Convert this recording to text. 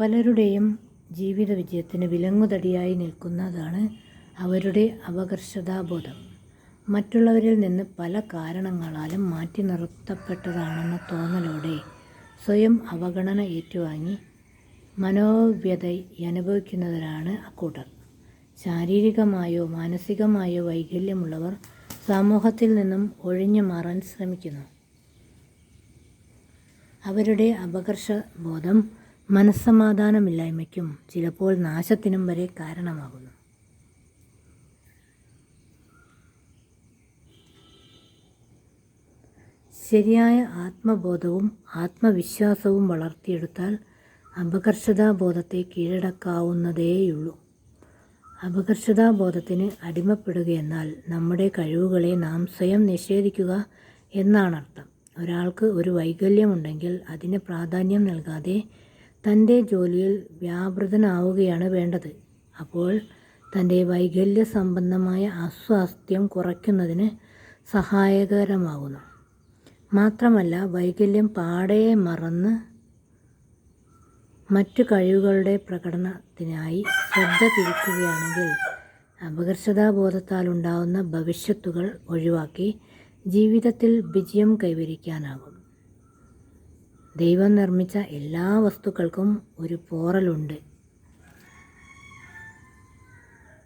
പലരുടെയും ജീവിത വിജയത്തിന് വിലങ്ങുതടിയായി നിൽക്കുന്നതാണ് അവരുടെ അപകർഷതാബോധം. മറ്റുള്ളവരിൽ നിന്ന് പല കാരണങ്ങളാലും മാറ്റി നിർത്തപ്പെട്ടതാണെന്ന തോന്നലോടെ സ്വയം അവഗണന ഏറ്റുവാങ്ങി മനോവ്യത അനുഭവിക്കുന്നവരാണ് അക്കൂട്ടർ. ശാരീരികമായോ മാനസികമായോ വൈകല്യമുള്ളവർ സമൂഹത്തിൽ നിന്നും ഒഴിഞ്ഞു മാറാൻ ശ്രമിക്കുന്നു. അവരുടെ അപകർഷബോധം മനസ്സമാധാനമില്ലായ്മയ്ക്കും ചിലപ്പോൾ നാശത്തിനും വരെ കാരണമാകുന്നു. ശരിയായ ആത്മബോധവും ആത്മവിശ്വാസവും വളർത്തിയെടുത്താൽ അപകർഷതാബോധത്തെ കീഴടക്കാവുന്നതേയുള്ളൂ. അപകർഷതാബോധത്തിന് അടിമപ്പെടുകയെന്നാൽ നമ്മുടെ കഴിവുകളെ നാം സ്വയം നിഷേധിക്കുക എന്നാണർത്ഥം. ഒരാൾക്ക് ഒരു വൈകല്യമുണ്ടെങ്കിൽ അതിന് പ്രാധാന്യം നൽകാതെ തന്റെ ജോലിയിൽ വ്യാപൃതനാവുകയാണ് വേണ്ടത്. അപ്പോൾ തന്റെ വൈകല്യ സംബന്ധമായ അസ്വാസ്ഥ്യം കുറയ്ക്കുന്നതിന് സഹായകരമാകുന്നു. മാത്രമല്ല വൈകല്യം പാടെ മറന്ന് മറ്റു കഴിവുകളുടെ പ്രകടനത്തിനായി ശ്രദ്ധ തിരിക്കുകയാണെങ്കിൽ അപകർഷതാബോധത്താൽ ഉണ്ടാകുന്ന ഭവിഷ്യത്തുകൾ ഒഴിവാക്കി ജീവിതത്തിൽ വിജയം കൈവരിക്കാനാകും. ദൈവം നിർമ്മിച്ച എല്ലാ വസ്തുക്കൾക്കും ഒരു പോറലുണ്ട്.